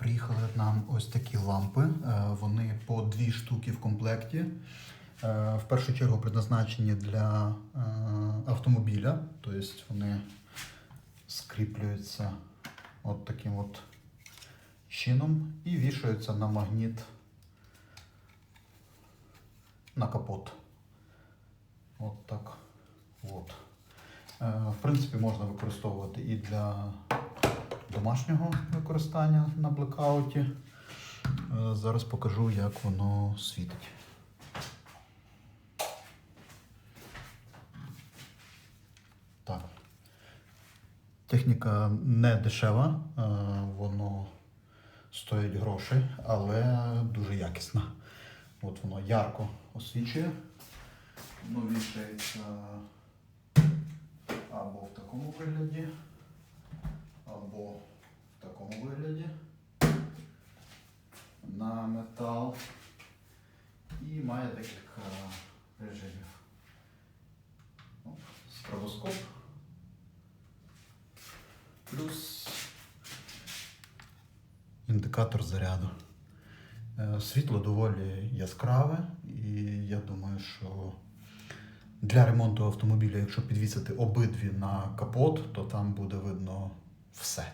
приїхали нам ось такі лампи. Е, Вони по дві штуки в комплекті. Е, В першу чергу предназначені для е, автомобіля, тобто вони скріплюються от таким от чином і вішаються на магніт на капот. От так. От. В принципі, можна використовувати і для домашнього використання на блекауті. Е, Зараз покажу, як воно світить. Так. Техніка не дешева, е, воно стоїть грошей, але дуже якісна. От воно ярко освічує. Воно вішається або в такому вигляді, або в такому вигляді на метал і має декілька режимів. Оп, Стробоскоп. Плюс індикатор заряду. Е, Світло доволі яскраве, і я думаю, що для ремонту автомобіля, якщо підвісити обидві на капот, то там буде видно все.